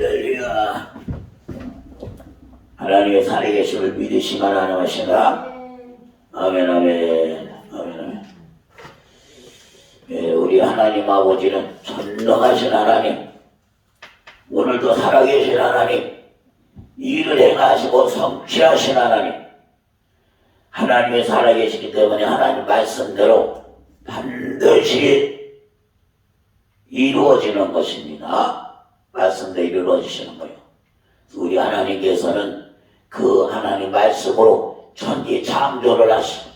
할렐루야. 하나님의 살아계심을 믿으시만 하나마시나? 아멘, 아멘, 아멘, 아멘. 예, 우리 하나님 아버지는 전능하신 하나님, 오늘도 살아계신 하나님, 일을 행하시고 성취하신 하나님, 하나님이 살아계시기 때문에 하나님 말씀대로 반드시 이루어지는 것입니다. 말씀대로 이루어지시는 거예요. 우리 하나님께서는 그 하나님 말씀으로 천지 창조를 하시고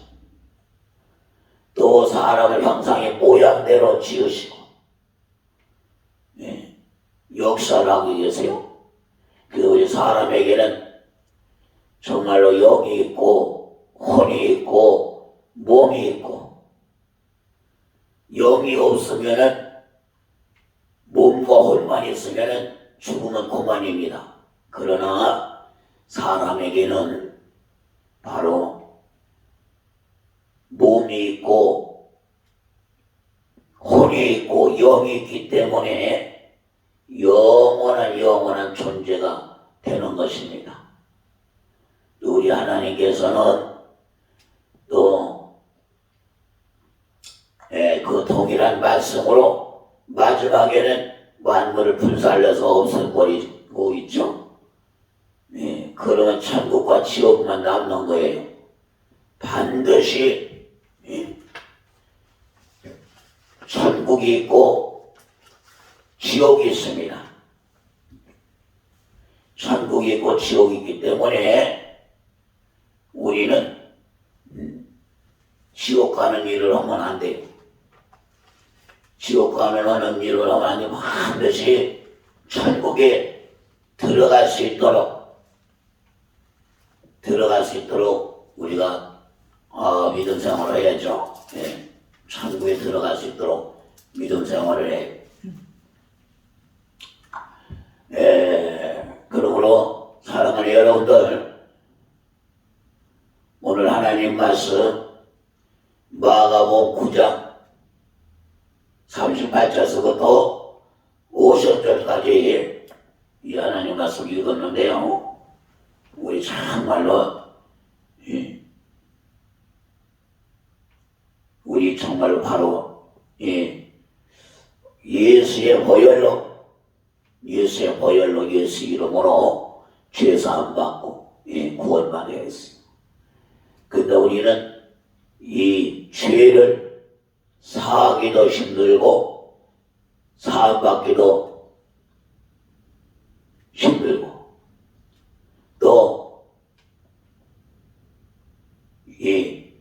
또 사람을 형상의 모양대로 지으시고 예, 역사를 하고 계세요. 그 우리 사람에게는 정말로 영이 있고 혼이 있고 몸이 있고 영이 없으면은 있으면은 죽으면 그만입니다. 그러나 사람에게는 바로 몸이 있고 혼이 있고 영이 있기 때문에 영원한 영원한 존재가 되는 것입니다. 우리 하나님께서는 또 예, 그 동일한 말씀으로 마지막에는 만물을 불살려서 없애버리고 있죠. 예, 그러면 천국과 지옥만 남는 거예요. 반드시 예, 천국이 있고 지옥이 있습니다. 천국이 있고 지옥이 있기 때문에 우리는 음, 지옥 가는 일을 하면 안 돼요. 하면 안 되고 반드시 천국에 들어갈 수 있도록 들어갈 수 있도록 우리가 어, 믿음 생활을 해야죠. 예. 천국에 들어갈 수 있도록 믿음 생활을 해. 예, 그러므로 사랑하는 여러분들 오늘 하나님 말씀 마가복음 9장 38절서부터 50절까지 이 하나님 말씀 읽었는데요. 우리 정말로 예, 우리 정말로 바로 예, 예수의 보혈로 예수의 보혈로 예수 이름으로 죄사함 받고 예, 구원받아야 했습니다. 근데 우리는 이 죄를 사하기도 힘들고 사함 받기도 힘들고 또 이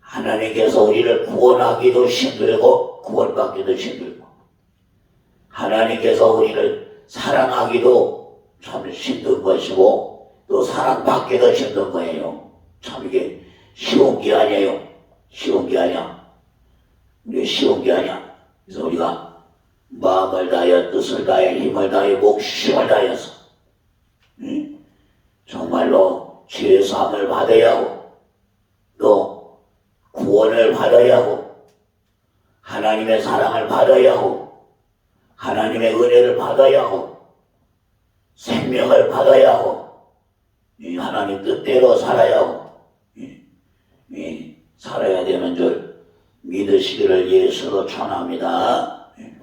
하나님께서 우리를 구원하기도 힘들고 구원받기도 힘들고 하나님께서 우리를 사랑하기도 참 힘든 것이고 또 사랑받기도 힘든 거예요. 참 이게 쉬운 게 아니에요. 쉬운 게 아니야. 이게 쉬운 게 아니야. 그래서 우리가 마음을 다하여 뜻을 다하여 힘을 다하여 목숨을 다해서 응? 정말로 죄사함을 받아야 하고 또 구원을 받아야 하고 하나님의 사랑을 받아야 하고 하나님의 은혜를 받아야 하고 생명을 받아야 하고 이 하나님 뜻대로 살아야 하고 이, 이 살아야 되는 줄 믿으시기를 예수로 전합니다. 예.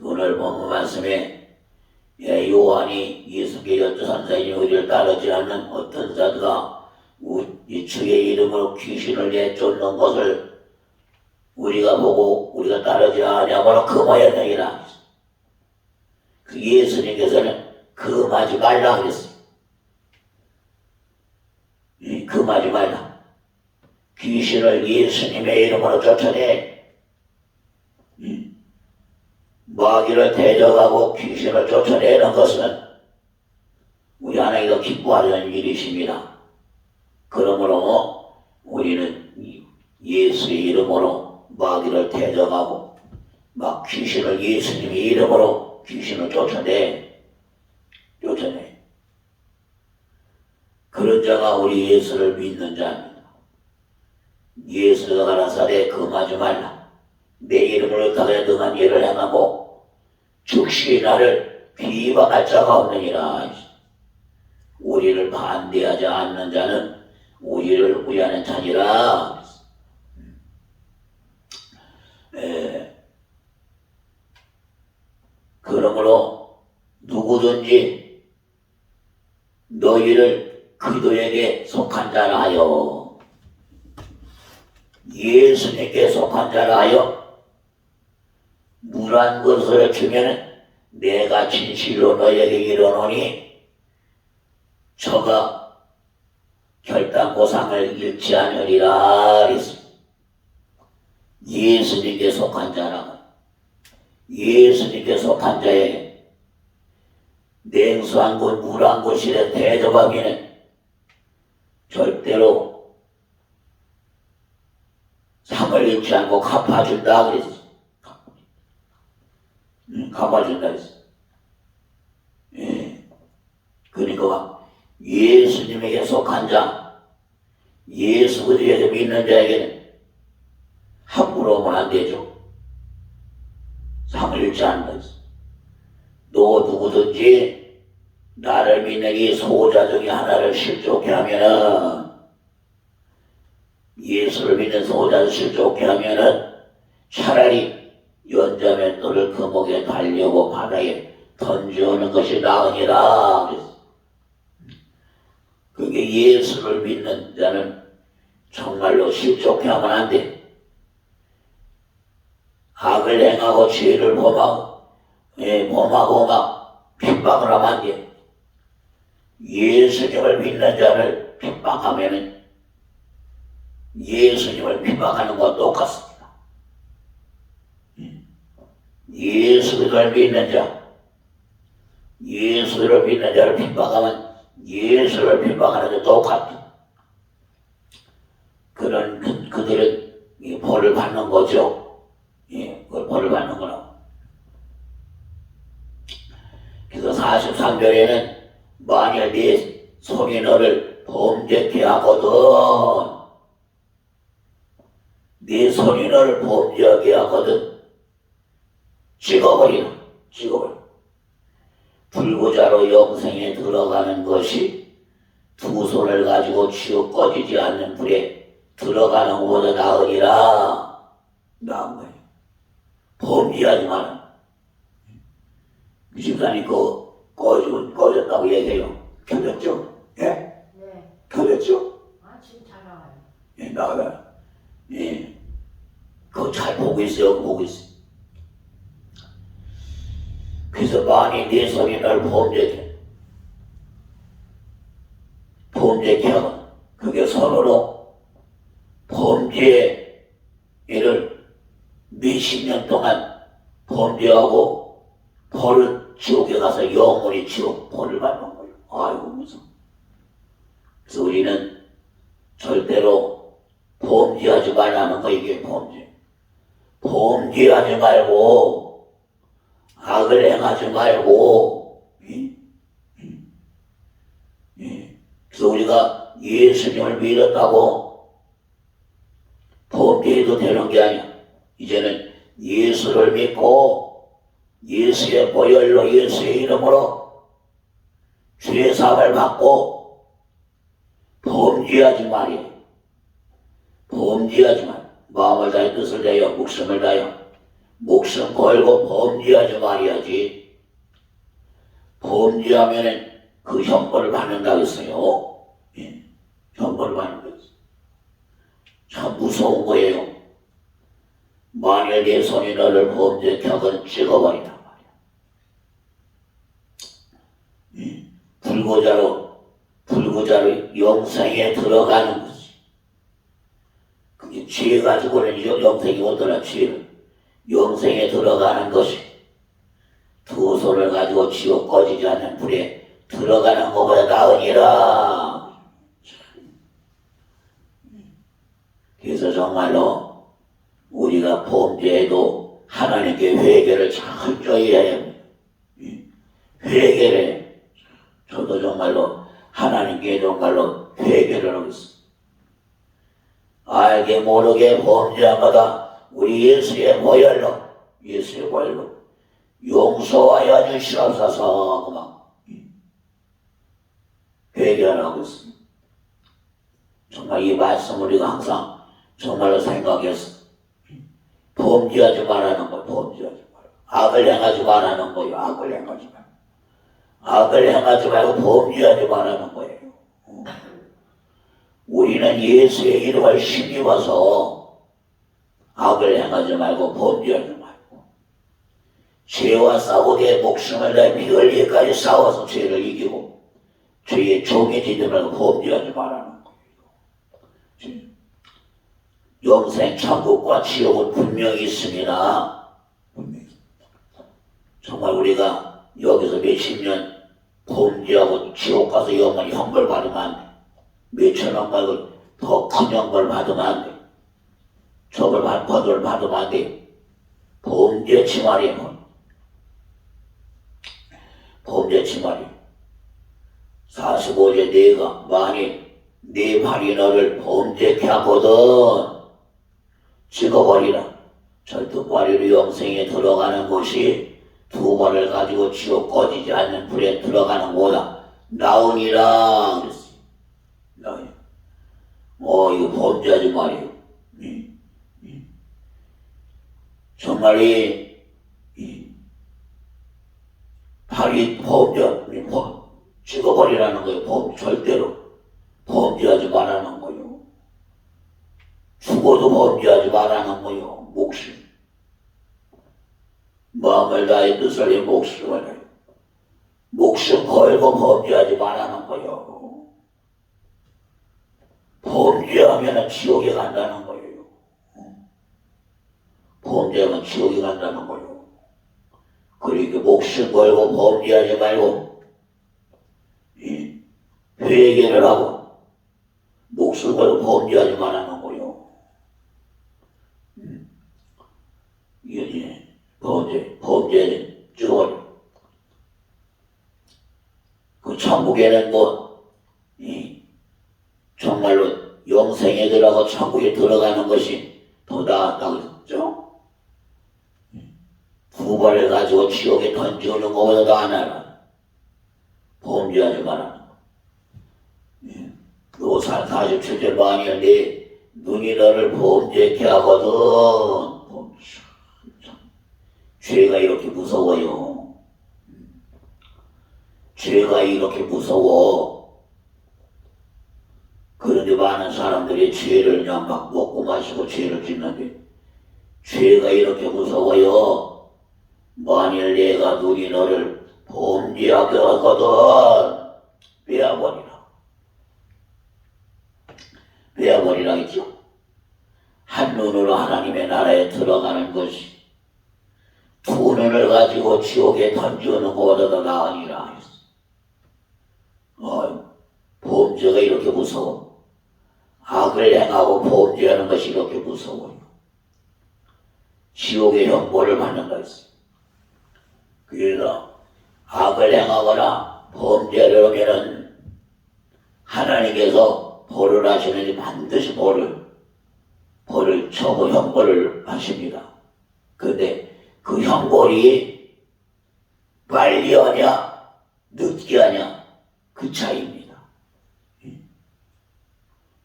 오늘 본문 말씀에 예, 요한이 예수께 여쭈 선생님이 우리를 따르지 않는 어떤 자가 우- 이 주의 이름으로 귀신을 내쫓는 것을 우리가 보고 우리가 따르지 않냐면 금하야 되리라. 그 예수님께서는 금하지 말라 그랬어요. 이 금하지 말라. 귀신을 예수님의 이름으로 쫓아내. 이 마귀를 대적하고 귀신을 쫓아내는 것은 우리 하나님도 기뻐하는 일이십니다. 그러므로 우리는 이 예수의 이름으로 마귀를 대적하고 막 귀신을 예수님의 이름으로 귀신을 쫓아내 쫓아내 그런 자가 우리 예수를 믿는 자입니다. 예수가 가라사대 금하지 말라 내 이름을 가에 등한 일을 행하고 즉시 나를 비방할 자가 없느니라. 우리를 반대하지 않는 자는 우리를 위하는 자니라. 에, 그러므로 누구든지 너희를 그리스도에게 속한 자라 하여 예수님께 속한 자라 하여 물한 것을 주면 내가 진실로 너희에게 이르노니 저가 결단고 상을 잃지 않으리라. 예수님께 속한 자라 예수님께 속한 자에게 냉수한 곳, 물한 곳이라 대접하기는 절대로 잃지 않고 갚아준다 그랬어. 응, 갚아준다 그랬어. 예. 그러니까 예수님에게 속한 자, 예수 그리스도에게 믿는 자에게는 함부로 오면 안 되죠. 상을 잃지 않는 것너 누구든지 나를 믿는 이 소자 중에 하나를 실족해 하면은 예수를 믿는 소자를 실족해 하면은 차라리 연자면 너를 금옥에 달려고 바다에 던져오는 것이 나으니라 그랬어. 그게 예수를 믿는 자는 정말로 실족해 하면 안 돼. 악을 행하고 죄를 범하고 예, 범하고 막 핍박을 하면 안 돼. 예수님을 믿는 자를 핍박하면은 예수님을 핍박하는 것과 똑같습니다. 예. 예수를 믿는 자, 예수를 믿는 자를 핍박하면 예수를 핍박하는 게 똑같다. 그런 그, 그들은 이 벌을 받는 거죠. 예, 그걸 벌을 받는 거라고. 그래서 43절에는 만일 네 손이 너를 범죄케 하거든 네 너를 범죄하게 하거든 찍어버리라 찍어버려 불구자로 영생에 들어가는 것이 두 손을 가지고 치워 꺼지지 않는 불에 들어가는 것보다 나으리라 나은 거예요 범죄하지 마라 이 집사님 그 꺼지고 꺼졌다고 얘기해요. 켜졌죠? 예? 네. 켜졌죠? 아, 지금 잘 나와요. 예, 나가. 예. 그거 잘 보고 있어요, 보고 있어요. 그래서 만일 내 손이 날 범죄해. 범죄케 하면 그게 선으로 범죄 일을 몇십 년 동안 범죄하고 벌을 지옥에 가서 영원히 지옥 벌을 받는 거예요. 아이고 무서워. 그래서 우리는 절대로 범죄하지 말라는 거 이게 범죄. 범죄하지 말고 악을 행하지 말고. 그래서 우리가 예수님을 믿었다고 범죄해도 되는 게 아니야. 이제는 예수를 믿고 예수의 보혈로 예수의 이름으로 죄 사함을 받고 범죄하지 말이요. 범죄하지 말. 마음을 다해 뜻을 다하여 목숨을 다하여 목숨 걸고 범죄하지 말아야지. 범죄하면은 그 형벌을 받는다 했어요. 예. 형벌을 받는 거였어. 참 무서운 거예요. 내 손이 너를 범죄케 하거든 찍어버린단 말이야. 예. 불고자로, 불고자로 영생에 들어가는 거 지. 그게 죄 가지고는 영- 영생이 오더라, 죄를. 영생에 들어가는 것이 두 손을 가지고 지옥 꺼지지 않는 불에 들어가는 것보다 나으니라. 그래서 정말로 우리가 범죄해도 하나님께 회개를 철저히 해야 합니다. 예. 회개를 저도 정말로 하나님께 정말로 회개를 하고 있습니다. 알게 모르게 범죄한 거다 우리 예수의 보혈로 예수의 보혈로 용서하여 주시옵소서 그만 회개하라고 했습니다. 정말 이 말씀 우리가 항상 정말로 생각해서 범죄하지 말라는 거예요. 범죄하지 말라. 악을 행하지 말라는 거예요. 악을 행하지 말라. 악을 행하지 말고 범죄하지 말라는 거예요. 어. 우리는 예수의 이름을 힘입어서 악을 행하지 말고 범죄하지 말고 죄와 싸우되 목숨을 내피 흘리기까지 싸워서 죄를 이기고 죄의 종이 되지 말고 범죄하지 말라는 거예요. 영생 천국과 지옥은 분명히 있습니다. 분명히. 정말 우리가 여기서 몇십 년 범죄하고 지옥 가서 영원히 형벌 받으면 안 돼. 몇천원 말고 더큰 형벌 받으면 안 돼. 저걸 받, 벌을 받으면 안 돼. 범죄 치말이에요. 범죄 치말이. 45제 내가 만일 네 발이 너를 범죄케 하거든 찍어버리라. 절뚝발이로 영생에 들어가는 것이 두 발을 가지고 지옥 꺼지지 않는 불에 들어가는 거다. 나오니. 어 이거 범죄하지. 이, 이. 정말 이, 이 발이 범죄, 이 범, 찍어버리라는 거예요. 범, 절대로 범죄하지 말라는 거예요. 죽어도 범죄하지 말라는 거요. 목숨. 마음을 다해 뜻을 해 목숨을 해. 목숨 걸고 범죄하지 말라는 거요. 범죄하면 지옥에 간다는 거예요. 범죄하면 지옥에 간다는 거예요. 그러니까 목숨 걸고 범죄하지 말고 이 회개를 하고 목숨 걸고 범죄하지 말라는 거요. 이게 이제 범죄, 범죄는 죽어버려. 그 천국에는 뭐, 이, 정말로 영생에 들어가고 천국에 들어가는 것이 더 나았다고 했죠? 두 발을 가지고 지옥에 던져오는 것보다 더 하나라. 범죄하지. 예. 노산 47절 만일 네 눈이 너를 범죄케 하거든. 죄가 이렇게 무서워요. 죄가 이렇게 무서워. 그런데 많은 사람들이 죄를 막 먹고 마시고 죄를 짓는데 죄가 이렇게 무서워요. 만일 내가 눈이 너를 범죄하게 하거든 빼어버리라. 빼어버리라 했죠. 한 눈으로 하나님의 나라에 들어가는 것이 두 눈을 가지고 지옥에 던지는 것보다 더 나으니라 했어. 어, 범죄가 이렇게 무서워. 악을 행하고 범죄하는 것이 이렇게 무서워요. 지옥의 형벌을 받는다 했어. 그래서 악을 행하거나 범죄를 하면은 하나님께서 벌을 하시는데 반드시 벌을 벌을 처고 형벌을 하십니다. 근데 그 형벌이 빨리 하냐 늦게 하냐 그 차이입니다.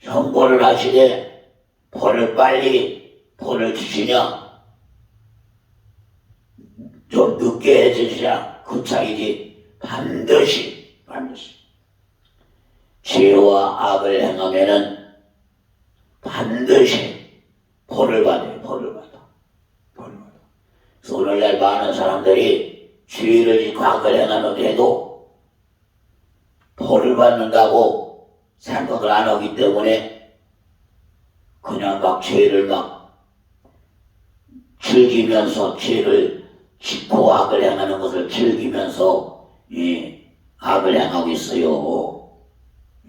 형벌을 하시되 벌을 빨리 벌을 주시냐 좀 늦게 해주시냐 그 차이지 반드시 반드시. 죄와 악을 행하면은 반드시 벌을 받아요 벌을 받아. 벌을 받아. 그래서 오늘날 많은 사람들이 죄를 악을 행하면 해도 벌을 받는다고 생각을 안 하기 때문에 그냥 막 죄를 막 즐기면서 죄를 짓고 악을 행하는 것을 즐기면서 이 악을 행하고 있어요.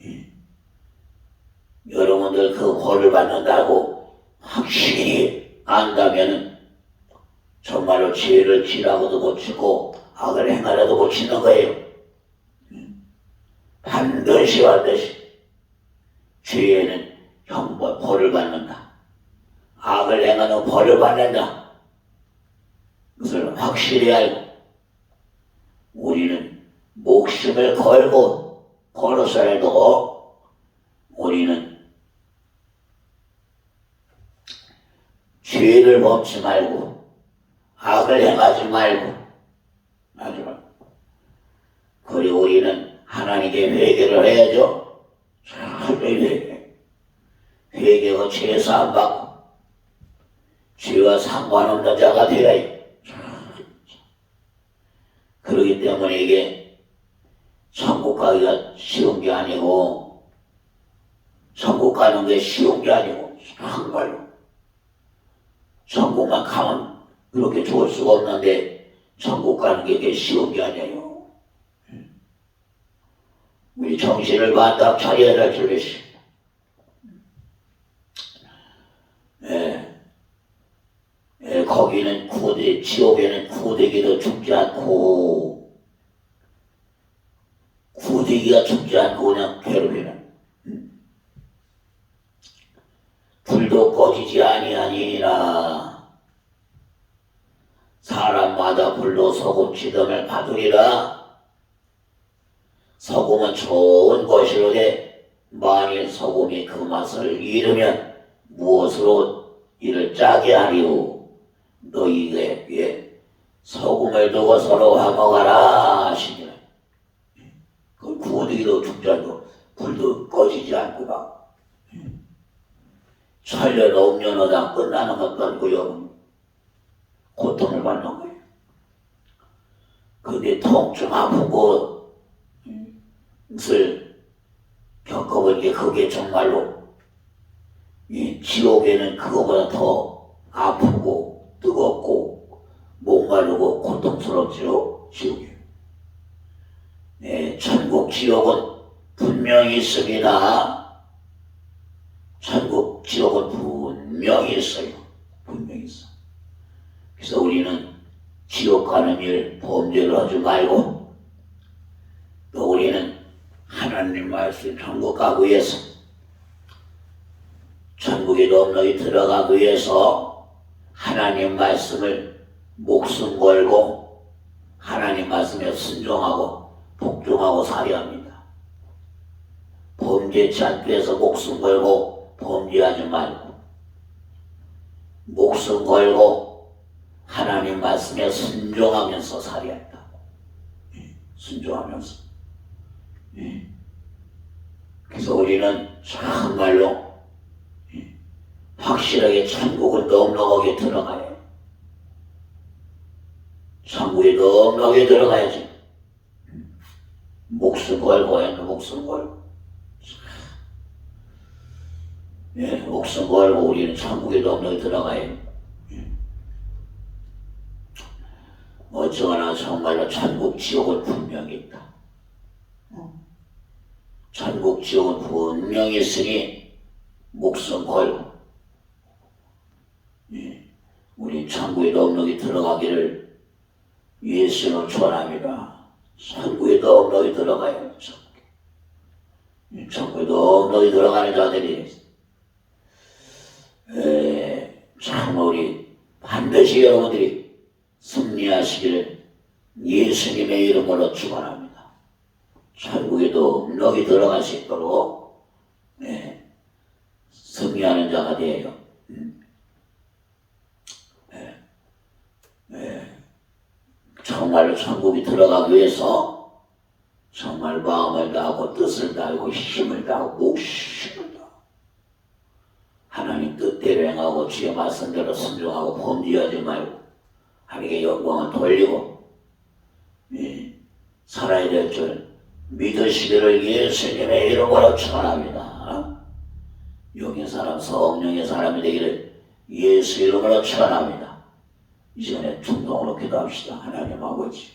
예. 여러분들 그 벌을 받는다고 확실히 안다면 정말로 죄를 지라고도 못 치고 악을 행하려도 못 치는 거예요. 예. 반드시 반드시 죄에는 형벌 벌을 받는다. 악을 행하는 벌을 받는다. 그것을 확실히 알고 우리는 목숨을 걸고 걸어서라도 우리는 죄를 범치 말고 악을 행하지 말고 말고 그리고 우리는 하나님께 회개를 해야죠. 회개. 회개가 죄에서 안 받고 죄와 상관없는 자가 되어야 해. 그러기 때문에 이게 천국 가기가 쉬운 게 아니고 천국 가는 게 쉬운 게 아니고 정말로 천국만 가면 그렇게 좋을 수가 없는데 천국 가는 게 쉬운 게 아니에요. 우리 정신을 바짝 차려야 될 줄이 있습니다. 예. 예, 거기는 구대, 지옥에는 구대기도 죽지 않고, 구대기가 죽지 않고 그냥 괴롭히는. 음. 불도 꺼지지 아니하니라. 사람마다 불로 소금 지덤을 받으리라. 소금은 좋은 것이로되 만일 소금이 그 맛을 잃으면 무엇으로 이를 짜게 하리오? 너희에게 소금을 두고 서로 화목하라 하시니라. 그 구두기도 죽지 않고 불도 꺼지지 않고 막 천년 옥년하다 끝나는 것도 아니고요. 고통을 받는 거예요. 근데 통증 아프고 것 을 겪어보니까 그게 정말로 이 지옥에는 그거보다 더 아프고 뜨겁고 목마르고 고통스럽죠 지옥이. 네, 천국 지옥은 분명히 있습니다. 천국 지옥은 분명히 있어요. 분명히 있어. 그래서 우리는 지옥 가는 일 범죄를 하지 말고 또 우리는 하나님 말씀 천국 가기 위해서 천국에 넉넉히 들어가기 위해서 하나님 말씀을 목숨 걸고 하나님 말씀에 순종하고 복종하고 살아야 합니다. 범죄치 않기 위해서 목숨 걸고 범죄하지 말고 목숨 걸고 하나님 말씀에 순종하면서 살아야 한다. 순종하면서. 예. 그래서 우리는 정말로 예, 확실하게 천국을 넉넉하게 들어가야 해요. 천국에 넉넉하게 들어가야지. 목숨 걸고 해야 목숨 걸고. 예, 목숨 걸고 우리는 천국에 넉넉히 들어가야 해요. 예. 어쩌거나 정말로 천국 지옥은 분명히 있다. 천국 지옥은 분명히 있으니 목숨 걸고 예, 우리 천국에 넉넉히 들어가기를 예수는 축원합니다. 천국에 넉넉히 들어가요. 천국에. 예, 천국에 넉넉히 들어가는 자들이 에, 참 우리 반드시 여러분들이 승리하시기를 예수님의 이름으로 축원합니다. 천국에도 넉이 들어갈 수 있도록 네, 승리하는 자가 되어요. 음. 네, 네. 정말로 천국에 들어가기 위해서 정말 마음을 다하고 뜻을 다하고 힘을 다하고 목숨을 하나님 뜻대로 행하고 주의 말씀대로 순종하고 범죄하지 말고 하나님께 영광을 돌리고 예, 살아야 될 줄 믿으시기를 예수님의 이름으로 축원합니다. 영의 사람, 성령의 사람이 되기를 예수 이름으로 축원합니다. 이 시간에 충동으로 기도합시다. 하나님 아버지,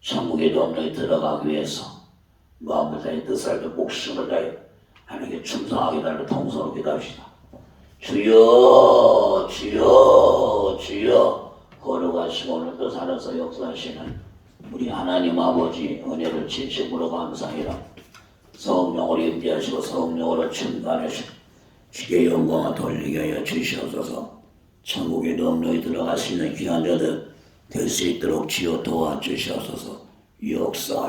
천국에 넉넉히 들어가기 위해서 마음을 다해 뜻을 다해 목숨을 다해 하나님께 충성하게 달라 통성으로 기도합시다. 주여, 주여, 주여, 걸어가시고 오늘도 살아서 역사하시는 우리 하나님 아버지 은혜를 진심으로 감사해라. 성령으로 임재하시고 성령으로 충만하시고 주의 영광을 돌리게 하여 주시옵소서. 천국에 넉넉히 있는 귀한 자들 될 수 있도록 주여 도와주시옵소서. 역사